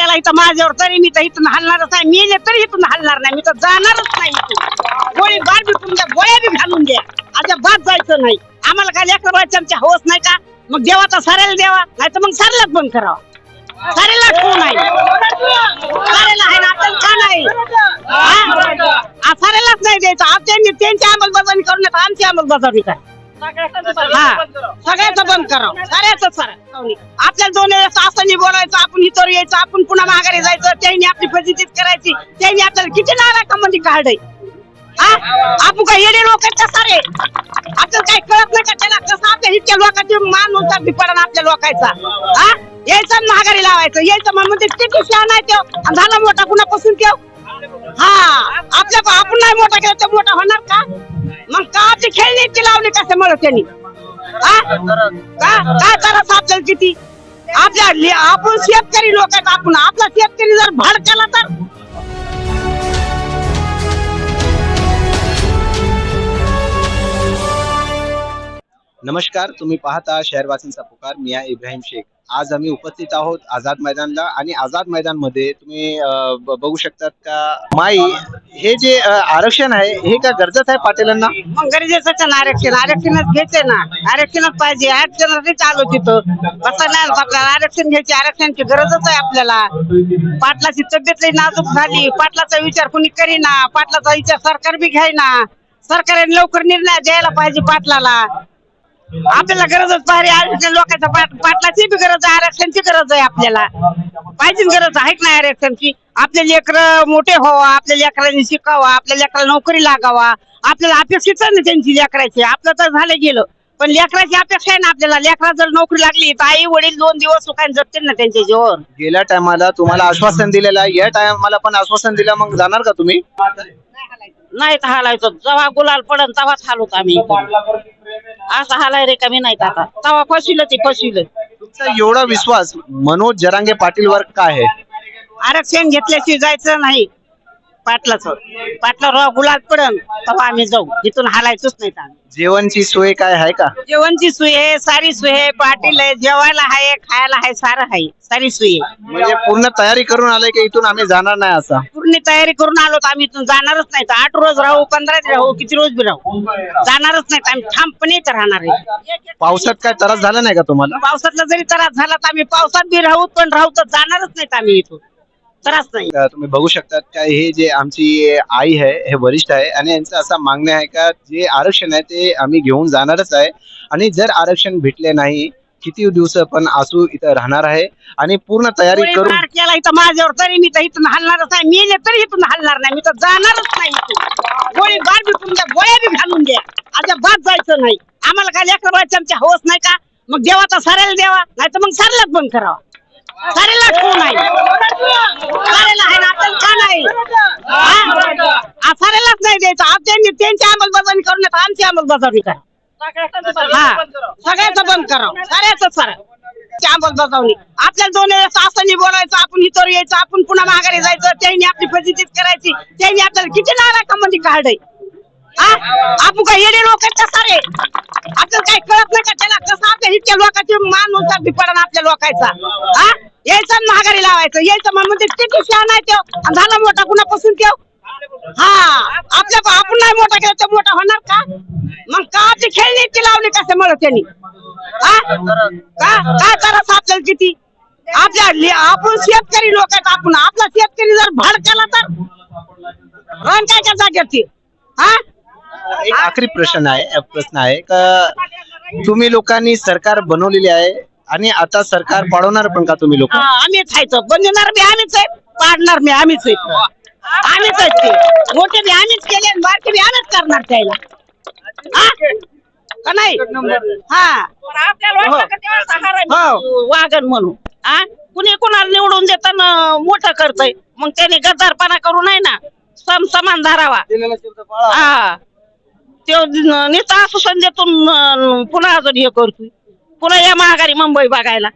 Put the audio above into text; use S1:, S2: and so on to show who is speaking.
S1: केला इथं माझ्यावर तरी मी तर इथून हलणारच आहे. मेले तरी इथून हलणार नाही. मी तर जाणारच नाही इथून. गोळी बार बी तुमच्या गोळ्या बी घालून द्या आता बाद जायचं नाही. आम्हाला काय लेकर बाळांच्या हवस नाही का? मग देवाचा साऱ्याला द्यावा नाही तर मग सरलाच बंद करावा. साऱ्याला कोण नाही साऱ्याला आहे ना आपल्याला का नाही? साऱ्यालाच नाही द्यायचं. आप त्यांची अंमलबजावणी करून आमची अंमलबजावणी करा हा. सगळ्याचं बंद करावं सगळ्याच सारं आपल्याला दोन वेळेस असं नाही बोलायचं आपण इतर यायचं आपण पुन्हा माघारी जायचं त्यांनी आपली फजितीच करायची त्यांनी आपल्याला किती नाराका मध्ये काढय हा? आपण काय येडे लोक का सारे? आपल्याला काही कळत नाही का त्याला? कसं आपल्या इतक्या लोकांचे मान उंचार पडा आपल्या लोकांचा. हा? यायचं माघारी लावायचं. यायचं म्हणजे किती शहाणा आहे आणि झाला मोठा कुणापासून त्यो हा आपल्या आपण नाही मोठा केला तर मोठा होणार का? मग का ते खेळणी ती लावली कशामुळे त्यांनी? का काय त्रास आपल्याला किती आपल्या आपण शेतकरी लोक आहेत आपण. आपला शेतकरी जर भाड केला तर?
S2: नमस्कार तुम्ही पाहता शहरवासींचा पुकार मिया इब्राहिम शेख. आज आम्ही उपस्थित आहोत आझाद मैदानला आणि आझाद मैदानमध्ये तुम्ही बघू शकतात का? माई हे जे आरक्षण आहे हे का गरजेचं आहे पाटीलांना?
S1: गरजेचं ना आरक्षण. आरक्षणच घ्यायचे ना. आरक्षणच पाहिजे. आरक्षण चालू तिथं. कसं नाही आपल्याला आरक्षण घ्यायची आरक्षणाची गरजच आहे आपल्याला. पाटलाची तब्येत लई नाजूक झाली. पाटलाचा विचार कुणी करीना? पाटलाचा विचार सरकार बी घ्यायना. सरकारने लवकर निर्णय द्यायला पाहिजे पाटलाला. आपल्याला गरजच पाहिजे आरक्षण लोकांच्या पाट पाटलाची बी गरज आहे आरक्षणची गरज आहे आपल्याला. पाहिजे गरज आहे का नाही आरक्षणची? आपले लेकर मोठे व्हावा आपल्या लेकरांनी शिकावा आपल्या लेकराला नोकरी लागावा. आपल्याला अपेक्षित ना त्यांची लेकराची? आपलं तर झालं गेलं. पण लेकराची अपेक्षा आहे ना आपल्याला. लेकरा जर नोकरी लागली तर आई वडील दोन दिवस सुखाने जगतील ना त्यांच्या जीवन
S2: गेल्या टायमाला तुम्हाला आश्वासन दिलेलं आहे. या टायमाला पण आश्वासन दिलं मग जाणार का तुम्ही?
S1: नाही तर हालायचं. जेव्हा गुलाल पडन तेव्हाच हालवत आम्ही? असं हालाय रे कमी नाही आता तेव्हा फसिलं ते फसिलं
S2: तुमचा एवढा विश्वास मनोज जरांगे पाटीलवर काय आहे?
S1: आरक्षण घेतल्याशिवाय जायचं नाही. पाटलाचं. पाटला रो गुलाल पडन तेव्हा आम्ही जाऊ. इथून हालायचंच नाही आम्ही.
S2: जेवणची सोय काय आहे का?
S1: जेवणची सोय आहे सारी सोय आहे पाटील आहे जेवायला आहे खायला आहे सारं आहे सारी सोय आहे.
S2: म्हणजे पूर्ण तयारी करून आलाय की इथून आम्ही जाणार नाही असा?
S1: पूर्ण तयारी करून आलो आम्ही इथून जाणारच नाही. तर आठ रोज राहू पंधरा दिवस राहू किती रोज बी राहू? जाणारच नाही. आम्ही ठामपणे इथं राहणार आहे.
S2: पावसात काय त्रास झाला नाही का तुम्हाला?
S1: पावसातला जरी त्रास झाला तर आम्ही पावसात बी राहू पण राहू तर जाणारच नाही आम्ही इथून. त्रास नाही.
S2: तुम्ही बघू शकतात का हे जे आमची आई आहे हे वरिष्ठ आहे आणि यांचं असं मागणं आहे का जे आरक्षण आहे ते आम्ही घेऊन जाणारच आहे. आणि जर आरक्षण भेटले नाही किती दिवस पण आसू इथं राहणार आहे आणि पूर्ण तयारी करून
S1: केला इथं माझ्यावर तरी मी तर इथून हलणारच आहे मेले तरी इथून हलणार नाही. मी तर जाणारच नाही इथून. गोळी बार बी तुमच्या गोळ्या बी घालून द्या आता बाद जायचं नाही. आम्हाला काय लेकर बाळांच्या हवस नाही का? मग देवाचा साऱ्याला द्यावा नाही तर मग साऱ्यालाच बंद करावा. साऱ्याला कोण आहे? साऱ्याला आहे ना आपल्याला का नाही? हा? आ, साऱ्यालाच नाही द्यायचं. आप त्यांनी त्यांची अंमलबजावणी करून येतात आमची अंमलबजावणी करा. हा. सगळ्याचं बंद करावं सगळ्याच सारं अंमलबजावणी आपल्याला दोन वेळेस असं नाही बोलायचं आपण इतर यायचं आपण पुन्हा माघारी जायचं त्यांनी आपली फजितीच करायची. त्यांनी आपल्याला किती नाराका मध्ये काढय हा? आपण काय येडे लोक सारे? आपल्याला काही कळत नाही का त्याला कसं आपल्या इतक्या लोकांचे मान उंचार पडा आपल्या लोकांचा? हा? यायचं माघारी लावायचं. यायचं मग म्हणजे किती शहाणा आहे झाला मोठा कुणापासून त्यो हा आपल्या आपण नाही मोठा केला तर मोठा होणार का? मग का ते खेळणी ती लावली कशामुळे त्यांनी? हा? का काय त्रास आपल्याला किती? आपल्या आपण शेतकरी लोक आहेत आपण आपला शेतकरी जर भाड केला तर? रान काय त्या जागेवरती हा?
S2: एक आखरी प्रश्न आहे प्रश्न आहे का तुम्ही लोकांनी सरकार बनवलेली आहे आणि आता सरकार पाडवणार पण का तुम्ही लोक?
S1: हा, आम्हीच खायचं बनवणार बी आम्हीच आहे पाडणार बी आम्हीच आहे. आम्हीच आहेत ते मोठे बी आम्हीच केले बारके बी आम्हीच करणार त्याला. हा? का नाही? हा. हो. वागण म्हणून. हा? कुणी कुणाला निवडून देताना मोठं करतय. मग त्याने गद्दारपणा करू नये ना. सम समान धरावा. हा. तो नेता असं संध्यातून पुन्हा अजून हे करतोय. पुन्हा या महागारी मुंबई बघायला.